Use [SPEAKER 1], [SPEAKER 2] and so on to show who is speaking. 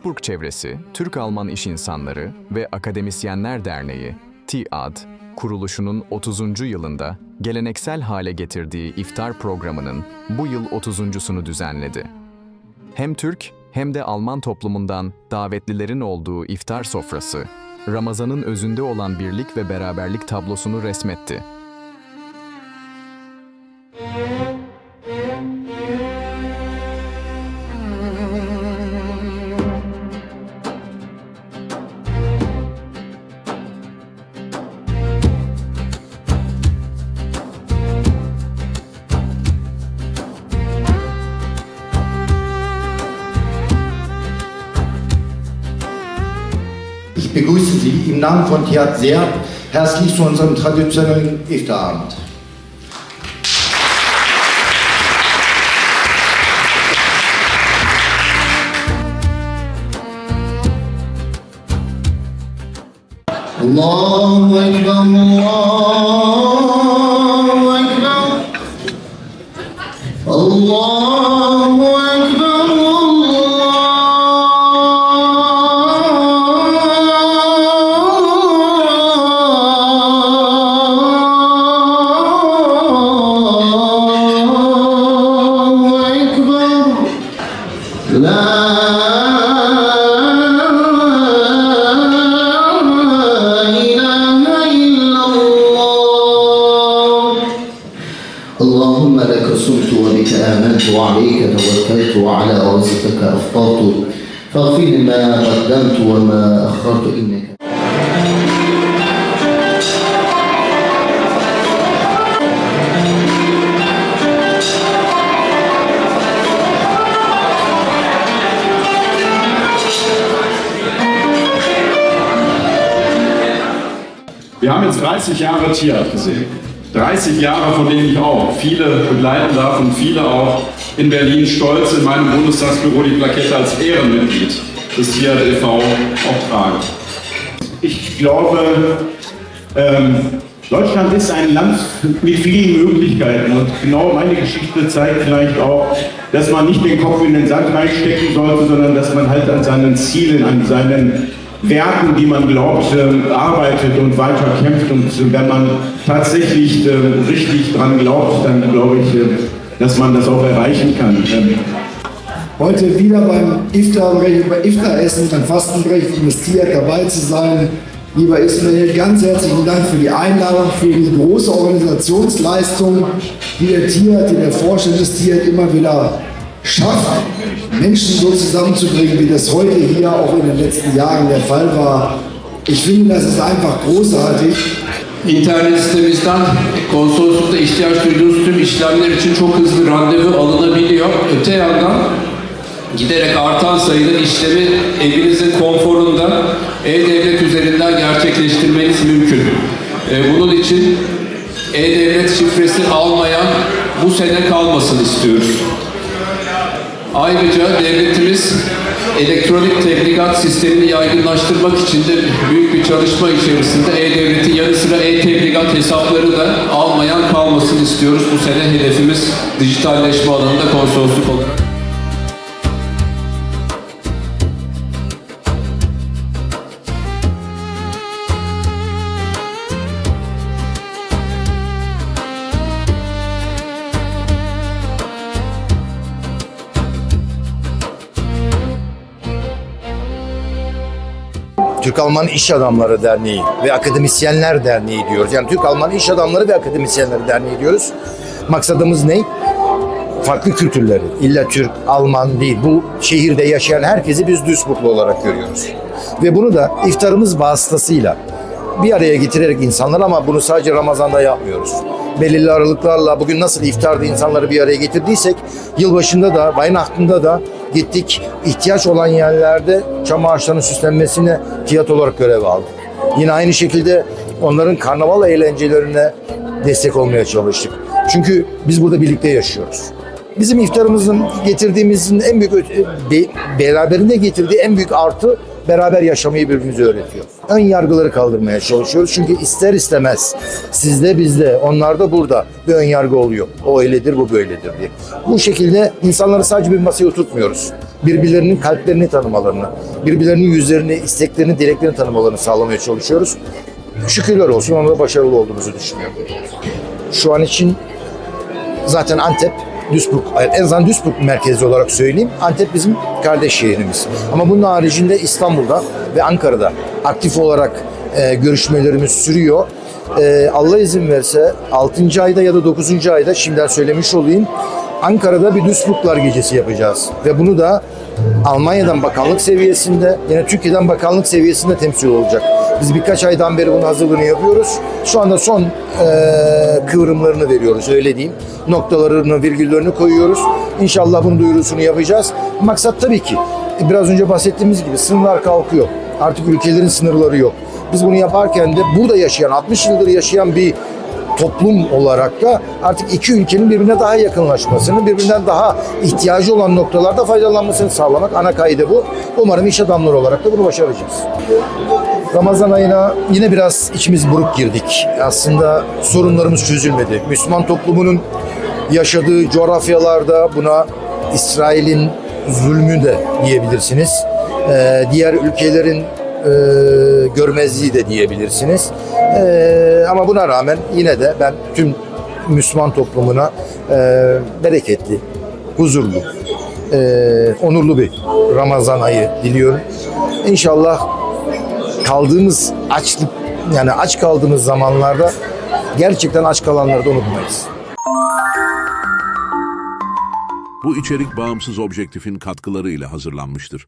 [SPEAKER 1] Duisburg çevresi, Türk-Alman İş İnsanları ve Akademisyenler Derneği, TİAD, kuruluşunun 30. yılında geleneksel hale getirdiği iftar programının bu yıl 30.sunu düzenledi. Hem Türk hem de Alman toplumundan davetlilerin olduğu iftar sofrası, Ramazan'ın özünde olan birlik ve beraberlik tablosunu resmetti.
[SPEAKER 2] Ich begrüße Sie im Namen von Tiat sehr herzlich zu unserem traditionellen Iftarabend. Allahu Ekber, Allahu اللهم لك صمت وبك آمنت وعليك توكلت وعلى رزقك أفطرت فاغفر ما قدمت وما أخرت إنك
[SPEAKER 3] Wir haben jetzt 30 Jahre Tierart gesehen. 30 Jahre, von denen ich auch viele begleiten darf und viele auch in Berlin stolz in meinem Bundestagsbüro die Plakette als Ehrenmitglied des Tierart e.V. auch trage.
[SPEAKER 4] Ich glaube, ähm, Deutschland ist ein Land mit vielen Möglichkeiten und genau meine Geschichte zeigt vielleicht auch, dass man nicht den Kopf in den Sand reinstecken sollte, sondern dass man halt an seinen Zielen, an seinen Werten, die man glaubt, ähm, arbeitet und weiter kämpft. Und wenn man tatsächlich ähm, richtig dran glaubt, dann glaube ich, äh, dass man das auch erreichen kann. Ähm,
[SPEAKER 5] heute wieder beim Iftar, bei Iftar-Essen, beim Fastenbrechen investiert, dabei zu sein. Lieber Ismail, ganz herzlichen Dank für die Einladung, für die große Organisationsleistung, die der Tier, die der Vorstand des Tier immer wieder schafft, Menschen so zusammenzubringen, wie das heute hier auch in den letzten Jahren der Fall war. Ich finde, das ist einfach großartig.
[SPEAKER 6] İnternet sitemizden konsoloslukta ihtiyaç duyduğunuz tüm işlemler için çok hızlı randevu alınabiliyor. Öte yandan giderek artan sayıda işlemi evinizin konforunda e-devlet üzerinden gerçekleştirmeniz mümkün. Ee, Bunun için e-devlet şifresi almayan bu sene kalmasın istiyoruz. Ayrıca devletimiz elektronik tebligat sistemini yaygınlaştırmak için de büyük bir çalışma içerisinde E-Devlet'in yanı sıra e-tebligat hesapları da almayan kalmasını istiyoruz. Bu sene hedefimiz dijitalleşme alanında konsolosluk olarak.
[SPEAKER 7] Türk-Alman İş Adamları Derneği ve Akademisyenler Derneği diyoruz. Yani Türk-Alman İş Adamları ve Akademisyenler Derneği diyoruz. Maksadımız ne? Farklı kültürleri, illa Türk, Alman değil. Bu şehirde yaşayan herkesi biz Duisburglu olarak görüyoruz. Ve bunu da iftarımız vasıtasıyla bir araya getirerek insanlar ama bunu sadece Ramazan'da yapmıyoruz. Belirli aralıklarla bugün nasıl iftarda insanları bir araya getirdiysek yılbaşında da, Weihnacht'ında da gittik ihtiyaç olan yerlerde çam ağaçlarının süslenmesine fiyat olarak görev aldık. Yine aynı şekilde onların karnaval eğlencelerine destek olmaya çalıştık. Çünkü biz burada birlikte yaşıyoruz. Bizim iftarımızın getirdiğimizin en büyük beraberinde getirdiği en büyük artı beraber yaşamayı birbirimize öğretiyor. Ön yargıları kaldırmaya çalışıyoruz. Çünkü ister istemez sizde bizde, onlarda burada bir ön yargı oluyor. O öyledir, bu böyledir diye. Bu şekilde insanları sadece bir masaya oturtmuyoruz. birbirlerinin kalplerini tanımalarını, birbirlerinin yüzlerini, isteklerini, dileklerini tanımalarını sağlamaya çalışıyoruz. Şükürler olsun onda başarılı olduğumuzu düşünüyorum. Şu an için zaten Antep, Duisburg, en azından Duisburg merkezli olarak söyleyeyim. Antep bizim kardeş şehrimiz. Ama bunun haricinde İstanbul'da ve Ankara'da aktif olarak e, görüşmelerimiz sürüyor. E, Allah izin verse 6. ayda ya da 9. ayda şimdiden söylemiş olayım. Ankara'da bir Duisburglar gecesi yapacağız. Ve bunu da Almanya'dan bakanlık seviyesinde, yine Türkiye'den bakanlık seviyesinde temsil olacak. Biz birkaç aydan beri bunun hazırlığını yapıyoruz. Şu anda son e, kıvrımlarını veriyoruz öyle diyeyim. Noktalarını, virgüllerini koyuyoruz. İnşallah bunun duyurusunu yapacağız. Maksat tabii ki e, biraz önce bahsettiğimiz gibi sınırlar kalkıyor. Artık ülkelerin sınırları yok. Biz bunu yaparken de burada yaşayan, 60 yıldır yaşayan bir toplum olarak da artık iki ülkenin birbirine daha yakınlaşmasını, birbirinden daha ihtiyacı olan noktalarda faydalanmasını sağlamak ana kaydı bu. Umarım iş adamları olarak da bunu başaracağız. Ramazan ayına yine biraz içimiz buruk girdik. Aslında sorunlarımız çözülmedi. Müslüman toplumunun yaşadığı coğrafyalarda buna İsrail'in zulmü de diyebilirsiniz. Ee, diğer ülkelerin e, görmezliği de diyebilirsiniz. Ee, ama buna rağmen yine de ben tüm Müslüman toplumuna e, bereketli, huzurlu, e, onurlu bir Ramazan ayı diliyorum. İnşallah kaldığımız açlık yani aç kaldığımız zamanlarda gerçekten aç kalanları da unutmayız.
[SPEAKER 8] Bu içerik bağımsız objektifin katkılarıyla hazırlanmıştır.